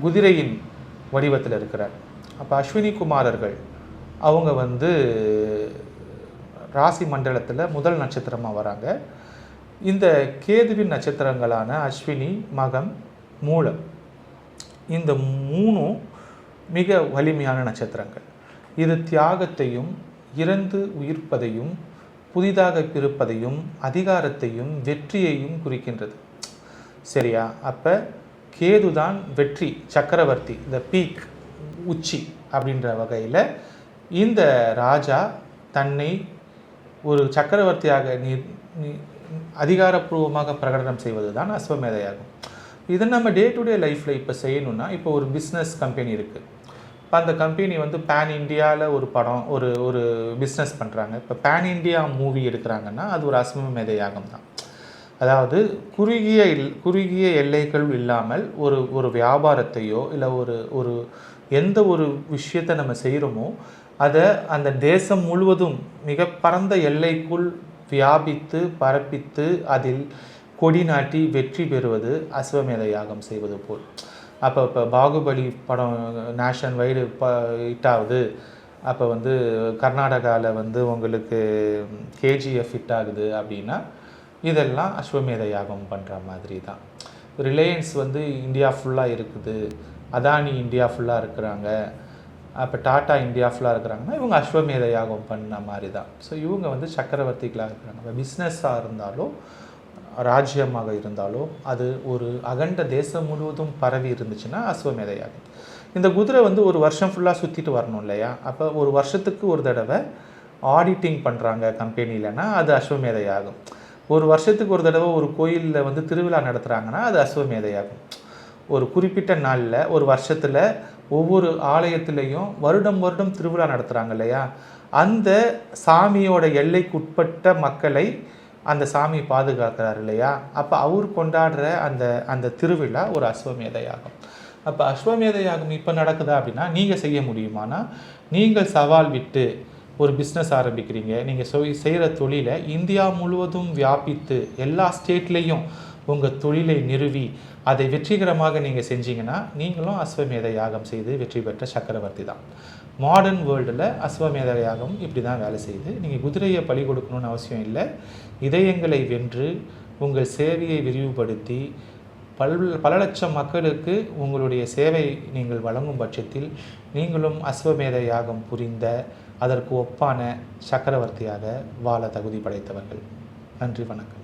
குதிரையின் வடிவத்தில் இருக்கிறார். அப்போ அஸ்வினி குமாரர்கள் அவங்க வந்து ராசி மண்டலத்தில் முதல் நட்சத்திரமாக வராங்க. இந்த கேதுவின் நட்சத்திரங்களான அஸ்வினி மகம் மூலம். இந்த மூணும் மிக வலிமையான நட்சத்திரங்கள். இது தியாகத்தையும் இறந்து உயிர்ப்பதையும் புதிதாக பிறப்பதையும் அதிகாரத்தையும் வெற்றியையும் குறிக்கின்றது. சரியா? அப்போ கேது தான் வெற்றி சக்கரவர்த்தி இந்த பீக் உச்சி அப்படின்ற வகையில் இந்த ராஜா தன்னை ஒரு சக்கரவர்த்தியாக நீ அதிகாரப்பூர்வமாக பிரகடனம் செய்வது தான் அஸ்வமேதையாகும். இதை நம்ம டே டு டே லைஃப்பில் இப்போ செய்யணும்னா இப்போ ஒரு பிஸ்னஸ் கம்பெனி இருக்குது இப்போ அந்த கம்பெனி வந்து பேன் இந்தியாவில் ஒரு படம் ஒரு ஒரு பிஸ்னஸ் பண்ணுறாங்க இப்போ பேன் இந்தியா மூவி எடுக்கிறாங்கன்னா அது ஒரு அஸ்வமேதையாகம் தான் அதாவது குறுகிய இல் குறுகிய எல்லைகள் இல்லாமல் ஒரு ஒரு வியாபாரத்தையோ இல்லை ஒரு ஒரு எந்த ஒரு விஷயத்தை நம்ம செய்கிறோமோ அதை அந்த தேசம் முழுவதும் மிக பரந்த எல்லைக்குள் வியாபித்து பரப்பித்து அதில் கொடி நாட்டி வெற்றி பெறுவது அஸ்வமேத யாகம் செய்வது போல். அப்போ இப்போ பாகுபலி படம் நேஷன் வைடு ப ஹிட்டாகுது அப்போ வந்து கர்நாடகாவில் வந்து உங்களுக்கு கேஜிஎஃப் ஹிட் ஆகுது அப்படின்னா இதெல்லாம் அஸ்வமேத யாகம் பண்ணுற மாதிரி தான் ரிலையன்ஸ் வந்து இந்தியா ஃபுல்லாக இருக்குது. அதானி இந்தியா ஃபுல்லாக இருக்கிறாங்க. அப்போ டாட்டா இந்தியா ஃபுல்லாக இருக்கிறாங்கன்னா இவங்க அஸ்வமேத யாகம் பண்ண மாதிரி தான் ஸோ இவங்க வந்து சக்கரவர்த்திகளாக இருக்கிறாங்க. இப்போ பிஸ்னஸாக இருந்தாலும் ராஜ்யமாக இருந்தாலும் அது ஒரு அகண்ட தேசம் முழுவதும் பரவி இருந்துச்சுன்னா அஸ்வமேத யாகம் இந்த குதிரை வந்து ஒரு வருஷம் ஃபுல்லாக சுற்றிட்டு வரணும் இல்லையா? அப்போ ஒரு வருஷத்துக்கு ஒரு தடவை ஆடிட்டிங் பண்ணுறாங்க கம்பெனிலனா அது அஸ்வமேத யாகம் ஒரு வருஷத்துக்கு ஒரு தடவை ஒரு கோயிலில் வந்து திருவிழா நடத்துகிறாங்கன்னா அது அஸ்வமேதையாகும் ஒரு குறிப்பிட்ட நாளில் ஒரு வருஷத்தில் ஒவ்வொரு ஆலயத்திலையும் வருடம் வருடம் திருவிழா நடத்துகிறாங்க இல்லையா? அந்த சாமியோட எல்லைக்குட்பட்ட மக்களை அந்த சாமி பாதுகாக்கிறார் இல்லையா? அப்போ அவர் கொண்டாடுற அந்த அந்த திருவிழா ஒரு அஸ்வமேதையாகும் அப்போ அஸ்வமேதையாகும் இப்போ நடக்குதா அப்படின்னா நீங்கள் செய்ய முடியுமானா நீங்கள் சவால் விட்டு ஒரு பிஸ்னஸ் ஆரம்பிக்கிறீங்க. நீங்கள் செய்கிற தொழிலை இந்தியா முழுவதும் வியாபித்து எல்லா ஸ்டேட்லேயும் உங்கள் தொழிலை நிறுவி அதை வெற்றிகரமாக நீங்கள் செஞ்சீங்கன்னா நீங்களும் அஸ்வமேத யாகம் செய்து வெற்றி பெற்ற சக்கரவர்த்தி தான். மாடர்ன் வேர்ல்டில் அஸ்வமேத யாகம் இப்படி தான் வேலை செய்யுது. நீங்கள் குதிரையை பலி கொடுக்கணும்னு அவசியம் இல்லை. இதயங்களை வென்று உங்கள் சேவையை விரிவுபடுத்தி பல் பல லட்சம் மக்களுக்கு உங்களுடைய சேவை நீங்கள் வழங்கும் பட்சத்தில் நீங்களும் அஸ்வமேத யாகம் புரிந்த அதற்கு ஒப்பான சக்கரவர்த்தியாக வாழ தகுதி படைத்தவர்கள். நன்றி வணக்கம்.